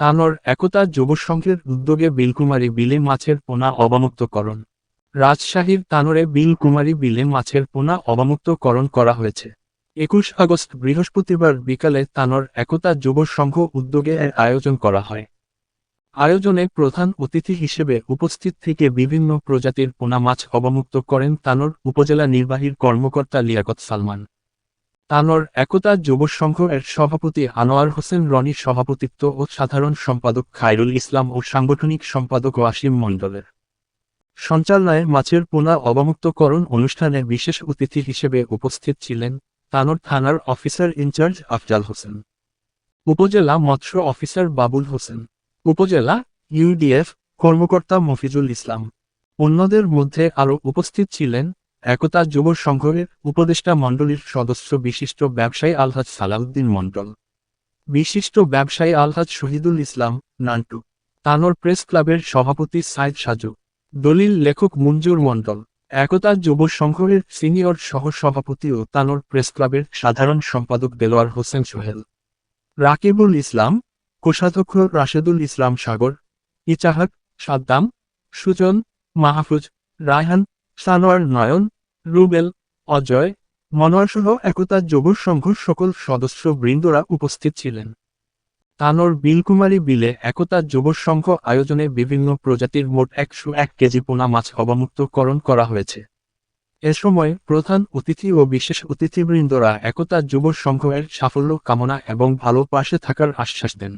তানোর একতা যুব সংঘের উদ্যোগে বিলকুমারী বিলে মাছের পোনা অবমুক্তকরণ। রাজশাহীর তানোরে বিলকুমারী বিলে মাছের পোনা অবমুক্তকরণ করা হয়েছে। একুশ আগস্ট বৃহস্পতিবার বিকালে তানোর একতা যুব সংঘ উদ্যোগে এর আয়োজন করা হয়। আয়োজনে প্রধান অতিথি হিসেবে উপস্থিত থেকে বিভিন্ন প্রজাতির পোনা মাছ অবমুক্ত করেন তানোর উপজেলা নির্বাহীর কর্মকর্তা লিয়াকত সালমান। তানোর একতা যুব সংঘ এর সভাপতি আনোয়ার হোসেন রনির সভাপতিত্ব ও সাধারণ সম্পাদক খায়রুল ইসলাম ও সাংগঠনিক সম্পাদক ওয়াসিম মণ্ডলের। সঞ্চালনায় মাছের পোনা অবমুক্তকরণ অনুষ্ঠানে বিশেষ অতিথি হিসেবে উপস্থিত ছিলেন তানোর থানার অফিসার ইনচার্জ আফজাল হোসেন। উপজেলা মৎস্য অফিসার বাবুল হোসেন। উপজেলা ইউডিএফ কর্মকর্তা মফিজুল ইসলাম। অন্যদের মধ্যে আরও উপস্থিত ছিলেন একতা যুব সংঘের উপদেষ্টা মণ্ডলীর সদস্য বিশিষ্ট ব্যবসায়ী আলহাজ সালাউদ্দিন মণ্ডল। বিশিষ্ট ব্যবসায়ী আলহাজ শহীদুল ইসলাম নান্টু। তানোর প্রেস ক্লাবের সভাপতি সাইদ সাজু। দলিল লেখক মঞ্জুর মণ্ডল। একতা যুব সংঘের সিনিয়র সহ সভাপতি ও তানোর প্রেস ক্লাবের সাধারণ সম্পাদক দেলোয়ার হোসেন সোহেল। রাকিবুল ইসলাম, কোষাধ্যক্ষ রাশেদুল ইসলাম সাগর, ইচাহাক সাদ্দাম, সুজন মাহফুজ, রায়হান সানোয়ার নয়ন, রুবেল, অজয় মনোয়ার সহ একতা যুব সংঘ সকল সদস্য বৃন্দরা উপস্থিত ছিলেন। তানোর বিলকুমারী বিলে একতা যুব সংঘ আয়োজনে বিভিন্ন প্রজাতির মোট একশো এক কেজি পোনা মাছ অবমুক্তকরণ করা হয়েছে। এ সময় প্রধান অতিথি ও বিশেষ অতিথিবৃন্দরা একতা যুব সংঘ এর সাফল্য কামনা এবং ভালো পাশে থাকার আশ্বাস দেন।